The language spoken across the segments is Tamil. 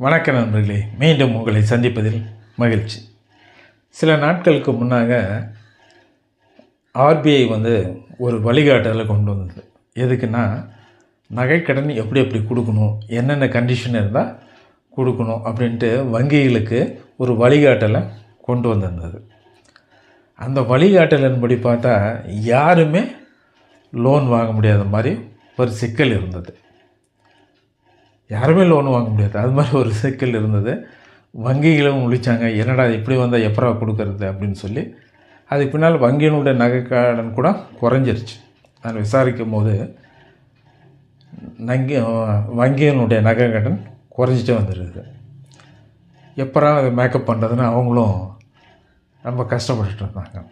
வணக்க நண்பர்களே. மீண்டும் உங்களை சந்திப்பதில் மகிழ்ச்சி. சில நாட்களுக்கு முன்னாக ஆர்பிஐ வந்து ஒரு வழிகாட்டலை கொண்டு வந்தது. எதுக்குன்னா நகைக்கடன் எப்படி எப்படி கொடுக்கணும் என்னென்ன கண்டிஷன் இருந்தால் கொடுக்கணும் அப்படின்ட்டு வங்கிகளுக்கு ஒரு வழிகாட்டலை கொண்டு வந்திருந்தது. அந்த வழிகாட்டலின்படி பார்த்தா யாருமே லோன் வாங்க முடியாத மாதிரி ஒரு சிக்கல் இருந்தது. யாருமே லோன் வாங்க முடியாது. அது மாதிரி ஒரு சிக்கல் இருந்தது. வங்கிகளும் முழிச்சாங்க. என்னடா இப்படி வந்தால் எப்பரா கொடுக்கறது அப்படின்னு சொல்லி. அதுக்கு பின்னால் வங்கியினுடைய நகைக்கடன் கூட குறைஞ்சிருச்சு. நான் விசாரிக்கும் போது நங்கி வங்கியினுடைய நகை கடன் குறைஞ்சிட்டே வந்துடுது எப்பரா அதை மேக்கப் பண்ணுறதுன்னு அவங்களும் ரொம்ப கஷ்டப்பட்டுட்டு இருந்தாங்க.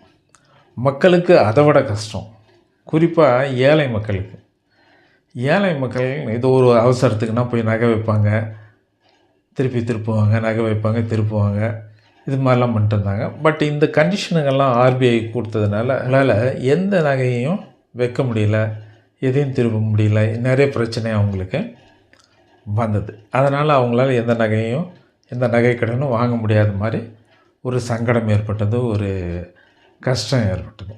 மக்களுக்கு அதை விட கஷ்டம். குறிப்பாக ஏழை மக்களுக்கு. ஏழை மக்கள் ஏதோ ஒரு அவசரத்துக்குனா போய் நகை வைப்பாங்க. திருப்பி திருப்புவாங்க நகை வைப்பாங்க திருப்புவாங்க. இது மாதிரிலாம் பண்ணிட்டு இருந்தாங்க. பட் இந்த கண்டிஷனுங்கள்லாம் ஆர்பிஐ கொடுத்ததுனால அதனால் எந்த நகையையும் வைக்க முடியல. எதையும் திருப்ப முடியல. நிறைய பிரச்சனை அவங்களுக்கு வந்தது. அதனால் அவங்களால எந்த நகையும் எந்த நகை கடனும் வாங்க முடியாத மாதிரி ஒரு சங்கடம் ஏற்பட்டது ஒரு கஷ்டம் ஏற்பட்டது.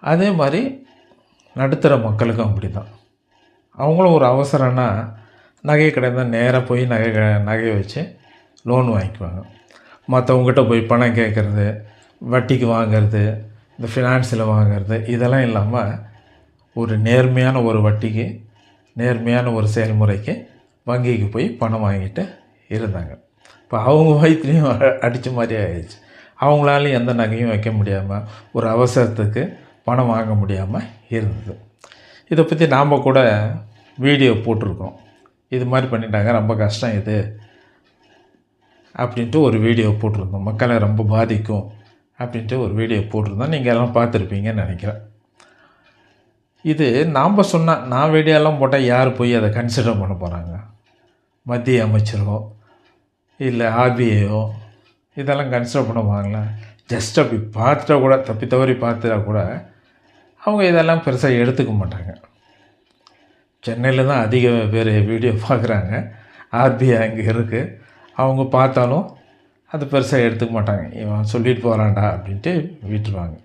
அதே மாதிரி நடுத்தர மக்களுக்கும் அப்படி தான் அவங்களும் ஒரு அவசரம்னா நகை கடை தான் நேராக போய் நகை க- நகையை வச்சு லோன் வாங்கிக்குவாங்க. மற்றவங்ககிட்ட போய் பணம் கேட்குறது வட்டிக்கு வாங்குறது இந்த ஃபினான்ஸில் வாங்குறது இதெல்லாம் இல்லாமல் ஒரு நேர்மையான ஒரு வட்டிக்கு நேர்மையான ஒரு செயல்முறைக்கு வங்கிக்கு போய் பணம் வாங்கிட்டு இருந்தாங்க. இப்போ அவங்க வயிற்றுலையும் அடித்த மாதிரி ஆயிடுச்சு. அவங்களாலையும் எந்த நகையும் வைக்க முடியாமல் ஒரு அவசரத்துக்கு பணம் வாங்க முடியாமல் இருந்தது. இதை பற்றி நாம் கூட வீடியோ போட்டிருக்கோம் இது மாதிரி பண்ணிட்டாங்க. ரொம்ப கஷ்டம் இது. அப்படின்ட்டு ஒரு வீடியோ போட்டிருந்தோம். மக்களை ரொம்ப பாதிக்கும் அப்படின்ட்டு ஒரு வீடியோ போட்டிருந்தோம். நீங்கள் எல்லாம் பார்த்துருப்பீங்கன்னு நினைக்கிறேன். இது நாம் சொன்னால் நான் வீடியோலாம் போட்டால் யார் போய் அதை கன்சிடர் பண்ண போகிறாங்க மத்திய அமைச்சரோ இல்லை ஆர்பிஐயோ இதெல்லாம் கன்சிடர் பண்ணுவாங்களா ஜஸ்ட் அப்படி பார்த்துட்டா கூட தப்பி தவறி பார்த்துட்டா கூட அவங்க இதெல்லாம் பெருசாக எடுத்துக்க மாட்டாங்க. சென்னையில் தான் அதிக பேர் வீடியோ பார்க்குறாங்க. ஆர்பிஐ அங்கே இருக்குது அவங்க பார்த்தாலும் அது பெருசாக எடுத்துக்க மாட்டாங்க. இவன் சொல்லிட்டு போகிறான்டா அப்படின்ட்டு விட்டுருவாங்க.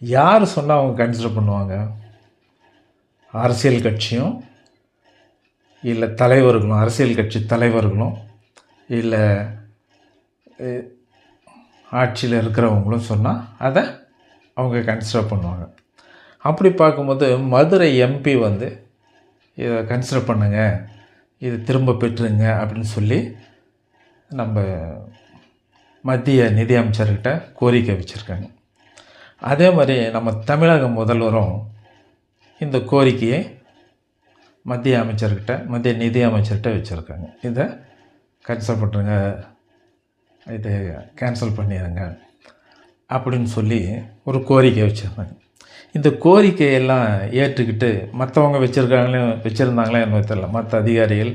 யார் சொன்னால் அவங்க கன்சிடர் பண்ணுவாங்க? அரசியல் கட்சியும் இல்லை தலைவர்களும் அரசியல் கட்சி தலைவர்களும் இல்லை ஆட்சியில் இருக்கிறவங்களும் சொன்னால் அதை அவங்க கன்சிடர் பண்ணுவாங்க. அப்படி பார்க்கும்போது மதுரை எம்பி வந்து இதை கன்சிடர் பண்ணுங்கள் இது திரும்ப பெற்றுங்க அப்படின்னு சொல்லி நம்ம மத்திய நிதி அமைச்சர்கிட்ட கோரிக்கை வச்சுருக்காங்க. அதே மாதிரி நம்ம தமிழக முதல்வரும் இந்த கோரிக்கையை மத்திய அமைச்சர்கிட்ட மத்திய நிதி அமைச்சர்கிட்ட வச்சுருக்காங்க. இதை கன்சல் பண்ணுறங்க இதை கேன்சல் பண்ணிடுங்க அப்படின்னு சொல்லி ஒரு கோரிக்கை வச்சுருந்தாங்க இந்த கோரிக்கையெல்லாம் ஏற்றுக்கிட்டு மற்றவங்க வச்சுருக்காங்களே வச்சுருந்தாங்களே என்ன தெரியல. மற்ற அதிகாரிகள்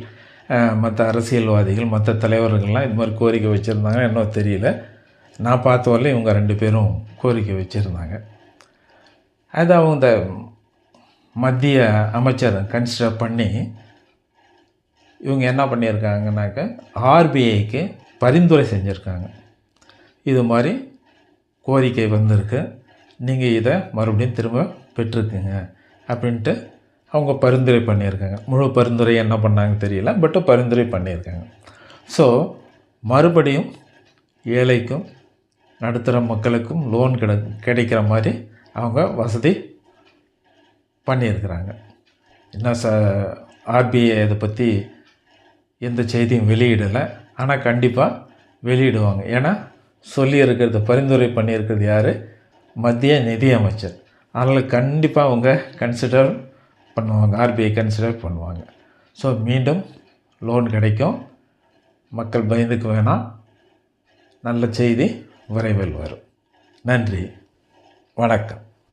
மற்ற அரசியல்வாதிகள் மற்ற தலைவர்கள்லாம் இது மாதிரி கோரிக்கை வச்சுருந்தாங்க என்ன தெரியல. நான் பார்த்த வரல இவங்க ரெண்டு பேரும் கோரிக்கை வச்சுருந்தாங்க. அது அவங்க இந்த மத்திய அமைச்சர் கன்சிடர் பண்ணி இவங்க என்ன பண்ணியிருக்காங்கனாக்க ஆர்பிஐக்கு பரிந்துரை செஞ்சுருக்காங்க. இது மாதிரி கோரிக்கை வந்திருக்கு. நீங்கள் இதை மறுபடியும் திரும்ப பெற்றுக்குங்க அப்படின்ட்டு அவங்க பரிந்துரை பண்ணியிருக்காங்க. முழு பரிந்துரை என்ன பண்ணாங்க தெரியல பட்டு பரிந்துரை பண்ணியிருக்காங்க. ஸோ மறுபடியும் ஏழைக்கும் நடுத்தர மக்களுக்கும் லோன் கிட கிடைக்கிற மாதிரி அவங்க வசதி பண்ணியிருக்கிறாங்க. என்ன ச ஆர்பிஐ இதை பற்றி எந்த செய்தியும் வெளியிடலை ஆனால் கண்டிப்பாக வெளியிடுவாங்க. ஏன்னா சொல்லியிருக்கிறது பரிந்துரை பண்ணியிருக்கிறது யார்? மத்திய நிதி அமைச்சர் அதனால் கண்டிப்பாக அவங்க கன்சிடர் பண்ணுவாங்க. ஆர்பிஐ கன்சிடர் பண்ணுவாங்க. ஸோ மீண்டும் லோன் கிடைக்கும். மக்கள் பயந்துக்க வேணாம். நல்ல செய்தி விரைவில் வரும். நன்றி. வணக்கம்.